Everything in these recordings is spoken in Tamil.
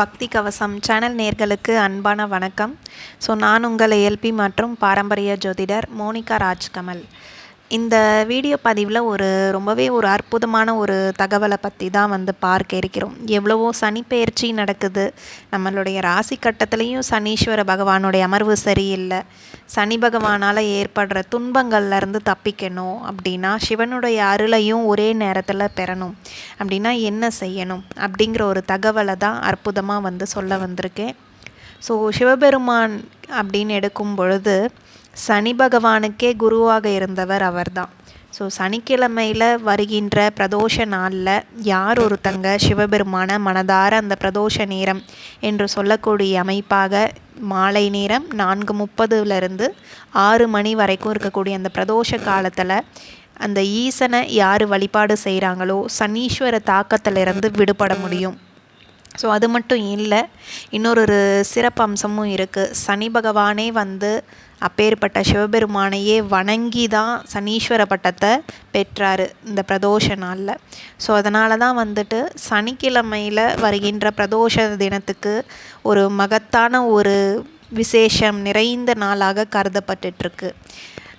பக்தி கவசம் சேனல் நேர்களுக்கு அன்பான வணக்கம். ஸோ நான் உங்கள் ஏல்பி மற்றும் பாரம்பரிய ஜோதிடர் மோனிகா ராஜ்கமல். இந்த வீடியோ பதிவில் ஒரு ரொம்பவே ஒரு அற்புதமான ஒரு தகவலை பற்றி தான் வந்து பார்க்க இருக்கிறோம். எவ்வளவோ சனிப்பெயர்ச்சி நடக்குது. நம்மளுடைய ராசி கட்டத்துலேயும் சனீஸ்வர பகவானுடைய அமர்வு சரியில்லை. சனி பகவானால் ஏற்படுற துன்பங்கள்லேருந்து தப்பிக்கணும் அப்படின்னா சிவனுடைய அருளையும் ஒரே நேரத்தில் பெறணும். அப்படின்னா என்ன செய்யணும்? அப்படிங்கிற ஒரு தகவலை தான் அற்புதமாக வந்து சொல்ல வந்திருக்கேன். ஸோ சிவபெருமான் அப்படின்னு எடுக்கும் பொழுது சனி பகவானுக்கே குருவாக இருந்தவர் அவர்தான். ஸோ சனிக்கிழமையில் வருகின்ற பிரதோஷ நாளில் யார் ஒருத்தங்க சிவபெருமான மனதார அந்த பிரதோஷ நேரம் என்று சொல்லக்கூடிய அமைப்பாக மாலை நேரம் நான்கு முப்பதுலேருந்து ஆறு மணி வரைக்கும் இருக்கக்கூடிய அந்த பிரதோஷ காலத்தில் அந்த ஈசனை யார் வழிபாடு செய்கிறாங்களோ சனீஸ்வர தாக்கத்திலிருந்து விடுபட முடியும். ஸோ அது மட்டும் இல்லை இன்னொரு ஒரு சிறப்பு அம்சமும் இருக்குது சனி பகவானே வந்து அப்பேற்பட்ட சிவபெருமானையே வணங்கி தான் சனீஸ்வர பட்டத்தை பெற்றார் இந்த பிரதோஷ நாளில். ஸோ அதனால தான் வந்துட்டு சனிக்கிழமையில் வருகின்ற பிரதோஷ தினத்துக்கு ஒரு மகத்தான ஒரு விசேஷம் நிறைந்த நாளாக கருதப்பட்டுட்ருக்கு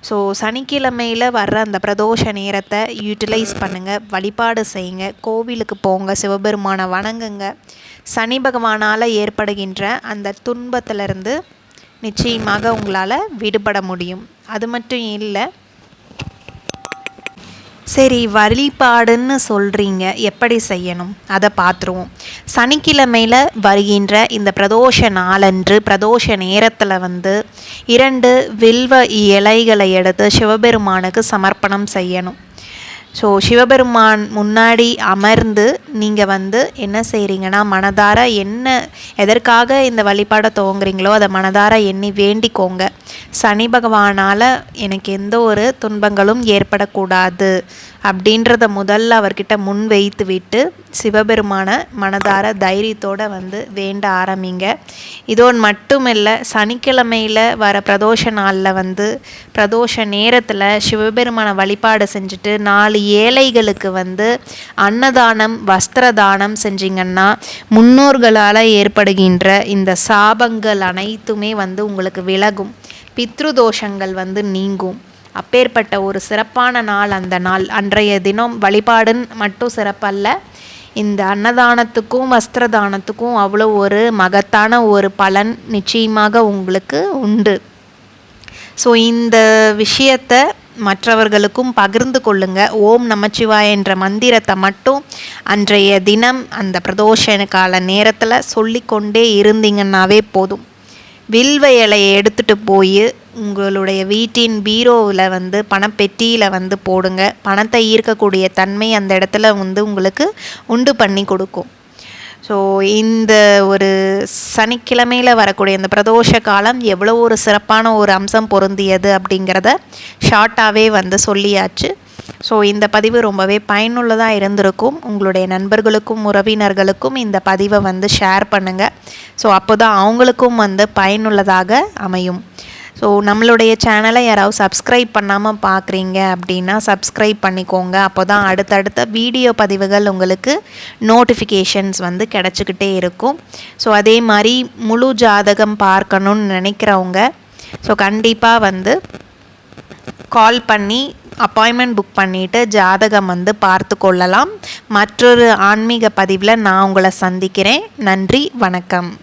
ஸோ சனிக்கிழமையில் வர்ற அந்த பிரதோஷ நேரத்தை யூட்டிலைஸ் பண்ணுங்கள் வழிபாடு செய்யுங்க கோவிலுக்கு போங்க சிவபெருமானை வணங்குங்க. சனி பகவானால் ஏற்படுகின்ற அந்த துன்பத்திலிருந்து நிச்சயமாக உங்களால் விடுபட முடியும். அது மட்டும் இல்லை சரி வழிபாடுன்னு சொல்கிறீங்க எப்படி செய்யணும்? அதை பார்த்துருவோம். சனிக்கிழமையில் வருகின்ற இந்த பிரதோஷ நாளன்று பிரதோஷ நேரத்தில் வந்து இரண்டு வில்வ இலைகளை எடுத்து சிவபெருமானுக்கு சமர்ப்பணம் செய்யணும். ஸோ சிவபெருமான் முன்னாடி அமர்ந்து நீங்கள் வந்து என்ன செய்கிறீங்கன்னா மனதார என்ன எதற்காக இந்த வழிபாடை துவங்குறீங்களோ அதை மனதார எண்ணி வேண்டிக்கோங்க. சனி பகவானால் எனக்கு எந்த ஒரு துன்பங்களும் ஏற்படக்கூடாது அப்படின்றத முதல்ல அவர்கிட்ட முன் வைத்து விட்டு சிவபெருமான மனதார தைரியத்தோடு வந்து வேண்ட ஆரம்பிங்க. இதோடு மட்டும் இல்லை சனிக்கிழமையில் வர பிரதோஷ நாளில் வந்து பிரதோஷ நேரத்தில் சிவபெருமான வழிபாடு செஞ்சுட்டு நாலு ஏழைகளுக்கு வந்து அன்னதானம் வஸ்திரதானம் செஞ்சிங்கன்னா முன்னோர்களால் ஏற்படுகின்ற இந்த சாபங்கள் அனைத்துமே வந்து உங்களுக்கு விலகும். பித்ருதோஷங்கள் வந்து நீங்கும். அப்பேற்பட்ட ஒரு சிறப்பான நாள் அந்த நாள். அன்றைய தினம் வழிபாடுன்னு மட்டும் சிறப்பல்ல. இந்த அன்னதானத்துக்கும் வஸ்திரதானத்துக்கும் அவ்வளோ ஒரு மகத்தான ஒரு பலன் நிச்சயமாக உங்களுக்கு உண்டு. ஸோ இந்த விஷயத்தை மற்றவர்களுக்கும் பகிர்ந்து கொள்ளுங்க. ஓம் நமச்சிவாய என்ற மந்திரத்தை மட்டும் அன்றைய தினம் அந்த பிரதோஷ கால நேரத்தில் சொல்லிக்கொண்டே இருந்தீங்கன்னாவே போதும். வில்வ இலையை எடுத்துகிட்டு போய் உங்களுடைய வீட்டின் பீரோவில் வந்து பணப்பெட்டியில் வந்து போடுங்க. பணத்தை ஈர்க்கக்கூடிய தன்மை அந்த இடத்துல வந்து உங்களுக்கு உண்டு பண்ணி கொடுக்கும். ஸோ இந்த ஒரு சனிக்கிழமையில் வரக்கூடிய இந்த பிரதோஷ காலம் எவ்வளோ ஒரு சிறப்பான ஒரு அம்சம் பொருந்தியது அப்படிங்கிறத ஷார்ட்டாகவே வந்து சொல்லியாச்சு. ஸோ இந்த பதிவு ரொம்பவே பயனுள்ளதாக இருந்திருக்கும். உங்களுடைய நண்பர்களுக்கும் உறவினர்களுக்கும் இந்த பதிவை வந்து ஷேர் பண்ணுங்கள் ஸோ அப்போ தான் அவங்களுக்கும் வந்து பயனுள்ளதாக அமையும். ஸோ நம்மளுடைய சேனலை யாராவது சப்ஸ்கிரைப் பண்ணாமல் பார்க்குறீங்க அப்படின்னா சப்ஸ்கிரைப் பண்ணிக்கோங்க. அப்போ தான் அடுத்தடுத்த வீடியோ பதிவுகள் உங்களுக்கு நோட்டிஃபிகேஷன்ஸ் வந்து கிடச்சிக்கிட்டே இருக்கும். ஸோ அதே மாதிரி முழு ஜாதகம் பார்க்கணுன்னு நினைக்கிறவங்க ஸோ கண்டிப்பாக வந்து கால் பண்ணி அப்பாயின்மெண்ட் புக் பண்ணிவிட்டு ஜாதகம் வந்து பார்த்து கொள்ளலாம். மற்றொரு ஆன்மீக பதிவில் நான் உங்களை சந்திக்கிறேன். நன்றி வணக்கம்.